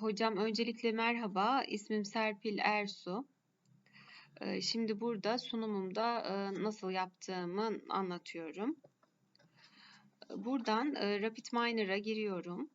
Hocam öncelikle merhaba, ismim Serpil Ersu. Ee, Şimdi burada sunumumda e, nasıl yaptığımı anlatıyorum. Buradan e, RapidMiner'a giriyorum.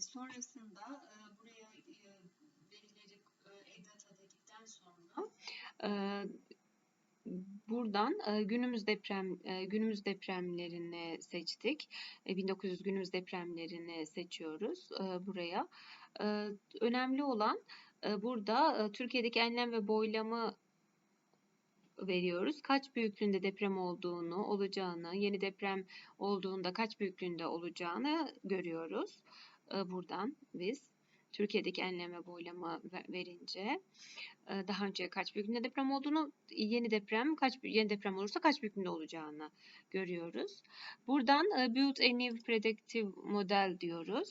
Sonrasında e, buraya e, verileri e, e-data dedikten sonra buradan günümüz deprem günümüz depremlerini seçtik. E, 1900 günümüz depremlerini seçiyoruz buraya. Önemli olan burada Türkiye'deki enlem ve boylamı veriyoruz. Kaç büyüklüğünde deprem olduğunu, olacağını, yeni deprem olduğunda kaç büyüklüğünde olacağını görüyoruz. E, Buradan biz Türkiye'deki enlem ve boylama ve- verince e, daha önce kaç büyüklüğünde deprem olduğunu, yeni deprem kaç yeni deprem olursa kaç büyüklüğünde olacağını görüyoruz. Buradan e, build a new predictive model diyoruz.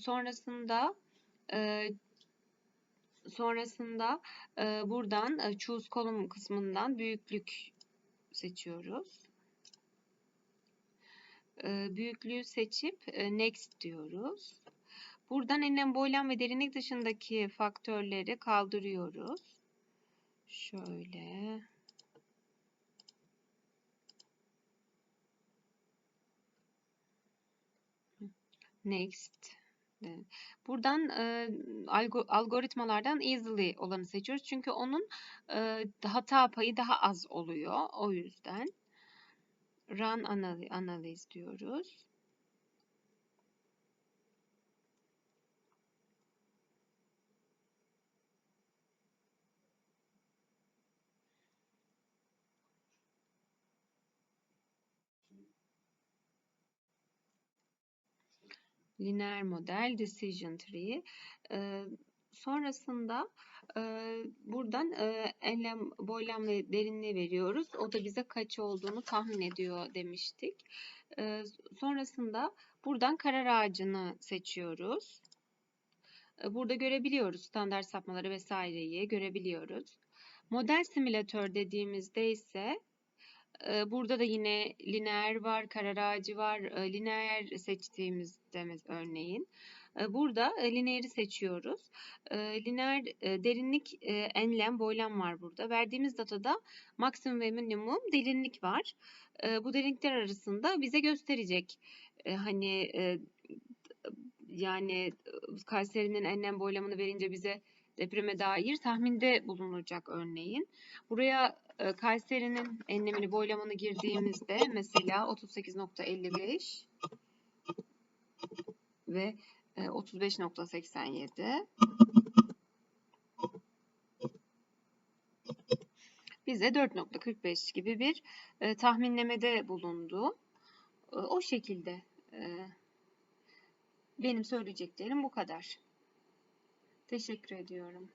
Sonrasında sonrasında buradan choose column kısmından büyüklük seçiyoruz. E, büyüklüğü seçip e, next diyoruz. Buradan enlem, boylam ve derinlik dışındaki faktörleri kaldırıyoruz. Şöyle. Next. Buradan e, algo- algoritmalardan easily olanı seçiyoruz. Çünkü onun e, hata payı daha az oluyor. O yüzden run analiz, diyoruz. lineer model, decision tree. Sonrasında e, buradan e, enlem, boylam ve derinliği veriyoruz. O da bize kaç olduğunu tahmin ediyor demiştik. Ee, sonrasında buradan karar ağacını seçiyoruz. Ee, Burada görebiliyoruz standart sapmaları vesaireyi görebiliyoruz. Model simülatör dediğimizde ise ee, Burada da yine lineer var, karar ağacı var. Ee, Lineer seçtiğimizde örneğin. E, Burada e, lineeri seçiyoruz. Ee, Lineer e, derinlik, e, enlem, boylam var burada. Verdiğimiz datada maksimum ve minimum derinlik var. Ee, Bu derinlikler arasında bize gösterecek. Hani yani Kayseri'nin enlem boylamını verince bize depreme dair tahminde bulunacak örneğin. Buraya Kayseri'nin enlemini boylamını girdiğimizde mesela 38.55 ve 35.87 bize 4.45 gibi bir e, tahminlemede bulundu. E, o şekilde e, benim söyleyeceklerim bu kadar. Teşekkür ediyorum.